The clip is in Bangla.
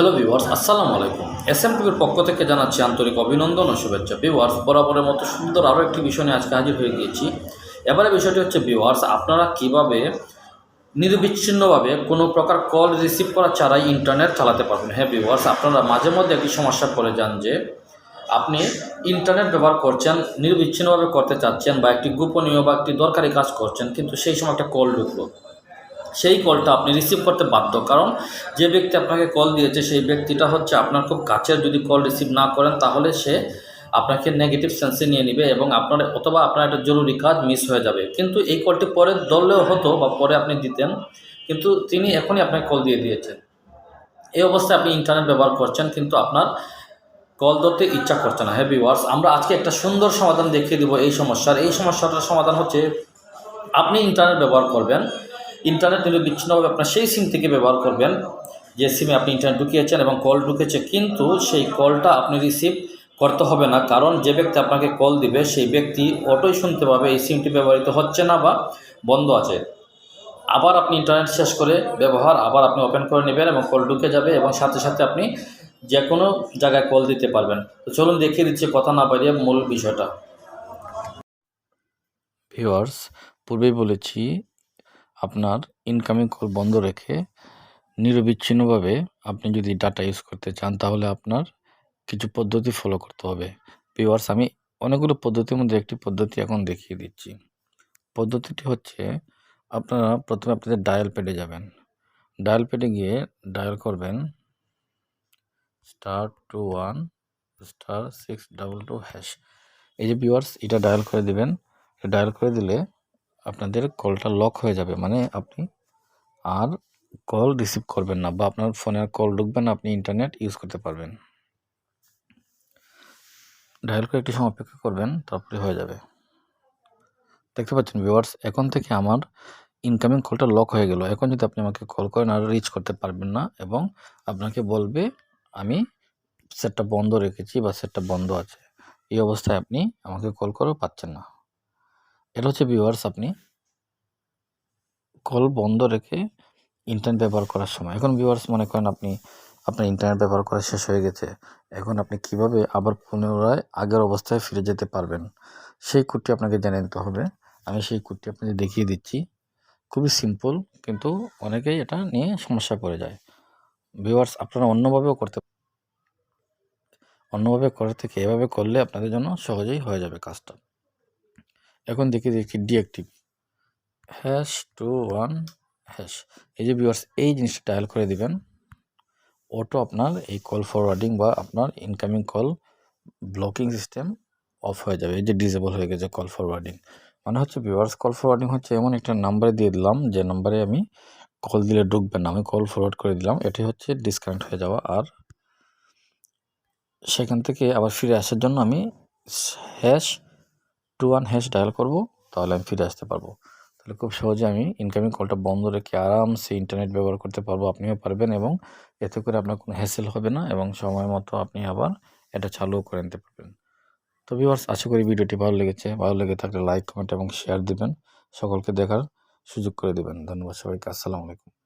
হ্যালো ভিউয়ার্স আসসালামু আলাইকুম এস এম টিভির পক্ষ থেকে জানাচ্ছি আন্তরিক অভিনন্দন ও শুভেচ্ছা। ভিউয়ার্স বরাবরের মতো সুন্দর আরও একটি বিষয় নিয়ে আজকে হাজির হয়ে গিয়েছি। এবারে বিষয়টি হচ্ছে ভিউয়ার্স আপনারা কীভাবে নিরবিচ্ছিন্নভাবে কোনো প্রকার কল রিসিভ করা ছাড়াই ইন্টারনেট চালাতে পারবেন? হ্যাঁ ভিউয়ার্স আপনারা মাঝে মধ্যে একটি সমস্যা পড়ে যান যে, আপনি ইন্টারনেট ব্যবহার করছেন, নিরবিচ্ছিন্নভাবে করতে চাচ্ছেন বা একটি গোপনীয় বা একটি দরকারি কাজ করছেন, কিন্তু সেই সময় একটা কল ঢুকলো। সেই কলটা আপনি রিসিভ করতে বাধ্য। কারণ যে ব্যক্তি আপনাকে কল দিয়েছে, সেই ব্যক্তিটা হচ্ছে আপনার খুব কাছের যদি কল রিসিভ না করেন, তাহলে সে আপনাকে নেগেটিভ সেন্সে নিয়ে নেবে এবং আপনার অথবা আপনার একটা জরুরি কাজ মিস হয়ে যাবে। কিন্তু এই কলটি পরে ধরলেও হতো বা পরে আপনি দিতেন, কিন্তু তিনি এখনই আপনাকে কল দিয়ে দিয়েছেন। এই অবস্থায় আপনি ইন্টারনেট ব্যবহার করছেন, কিন্তু আপনার কল ধরতে ইচ্ছা করছে না। হ্যাভি ওয়ার্স আমরা আজকে একটা সুন্দর সমাধান দেখিয়ে দেবো এই সমস্যার। এই সমস্যাটার সমাধান হচ্ছে, আপনি ইন্টারনেট ব্যবহার করবেন ইন্টারনেট নিরবিচ্ছিন্নভাবে আপনার সেই সিম থেকে ব্যবহার করবেন, যে সিমে আপনি ইন্টারনেট ঢুকিয়েছেন এবং কল ঢুকেছে, কিন্তু সেই কলটা আপনি রিসিভ করতে হবে না। কারণ যে ব্যক্তি আপনাকে কল দিবে, সেই ব্যক্তি অটোই শুনতে পাবে, এই সিমটি ব্যবহৃত হচ্ছে না বা বন্ধ আছে। আবার আপনি ইন্টারনেট শেষ করে ব্যবহার আবার আপনি ওপেন করে নেবেন এবং কল ঢুকে যাবে এবং সাথে সাথে আপনি যে কোনো জায়গায় কল দিতে পারবেন। তো চলুন দেখিয়ে দিচ্ছি কথা না বাড়িয়ে মূল বিষয়টা। ভিউয়ার্স পূর্বেই বলেছি আপনার ইনকামিং কল বন্ধ রেখে নিরবিচ্ছিন্নভাবে আপনি যদি ডাটা ইউজ করতে চান, তাহলে আপনার কিছু পদ্ধতি ফলো করতে হবে। ভিউয়ার্স আমি অনেকগুলো পদ্ধতির মধ্যে একটি পদ্ধতি এখন দেখিয়ে দিচ্ছি। পদ্ধতিটি হচ্ছে, আপনারা প্রথমে আপনাদের ডায়াল প্যাডে যাবেন। ডায়াল প্যাডে গিয়ে ডায়াল করবেন star two one star six double two hash এই যে ভিউয়ার্স এটা ডায়াল করে দিবেন। ডায়াল করে দিলে আপনাদের কলটা লক হয়ে যাবে মানে আপনি আর কল রিসিভ করবেন না বা আপনার ফোনে আর কল ঢুকবে না, আপনি ইন্টারনেট ইউজ করতে পারবেন। ডায়াল করে একটি সময় অপেক্ষা করবেন, তারপরে হয়ে যাবে। দেখতে পাচ্ছেন ভিউয়ার্স এখন থেকে আমার ইনকামিং কলটা লক হয়ে গেল। এখন যদি আপনি আমাকে কল করেন, আর রিচ করতে পারবেন না এবং আপনাকে বলবে, আমি সেটটা বন্ধ রেখেছি বা সেটটা বন্ধ আছে। এই অবস্থায় আপনি আমাকে কল করেও পাচ্ছেন না। এটা হচ্ছে ভিউয়ার্স আপনি কল বন্ধ রেখে ইন্টারনেট ব্যবহার করার সময়। এখন ভিউয়ার্স মনে করেন আপনি, আপনার ইন্টারনেট ব্যবহার করা শেষ হয়ে গেছে। এখন আপনি কীভাবে আবার পুনরায় আগের অবস্থায় ফিরে যেতে পারবেন? সেই কোডটি আপনাকে জেনে নিতে হবে। আমি সেই কোডটি আপনাকে দেখিয়ে দিচ্ছি। খুবই সিম্পল কিন্তু অনেকেই এটা নিয়ে সমস্যা পড়ে যায়। ভিউয়ার্স আপনারা অন্যভাবেও করতে অন্যভাবে করার থেকে এভাবে করলে আপনাদের জন্য সহজেই হয়ে যাবে কাজটা। এখন দেখি দেখি deactive hash two one hash এই যে ভিউয়ার্স এই জিনিসটা ডায়াল করে দিবেন। অটো আপনার এই কল ফরওয়ার্ডিং বা আপনার incoming call blocking system off হয়ে যাবে। এই যে ডিসেবল হয়ে গেছে কল ফরওয়ার্ডিং মানে হচ্ছে ভিউয়ার্স কল ফরওয়ার্ডিং হচ্ছে এমন একটা নাম্বারে দিয়ে দিলাম, যে নাম্বারে আমি কল দিলে ঢুকবে না। আমি কল ফরওয়ার্ড করে দিলাম, এটি হচ্ছে ডিসকানেক্ট হয়ে যাওয়া। আর সেখান থেকে আবার ফিরে আসার জন্য আমি hash two one hash dial করব, তাহলে আমি ফিরে আসতে পারব। তাহলে খুব সহজে আমি ইনকামিং কলটা বন্ধ রেখে আরামসে ইন্টারনেট ব্যবহার করতে পারব, আপনিও পারবেন এবং এতে করে আপনার কোনো হ্যাসেল হবে না এবং সময় মতো আপনি আবার এটা চালুও করে নিতে পারবেন। তো ভিউয়ার্স আশা করি ভিডিওটি ভালো লেগেছে। ভালো লেগে থাকলে লাইক কমেন্ট এবং শেয়ার দিবেন। সকলকে দেখার সুযোগ করে দেবেন। ধন্যবাদ সবাইকে। আসসালামু আলাইকুম।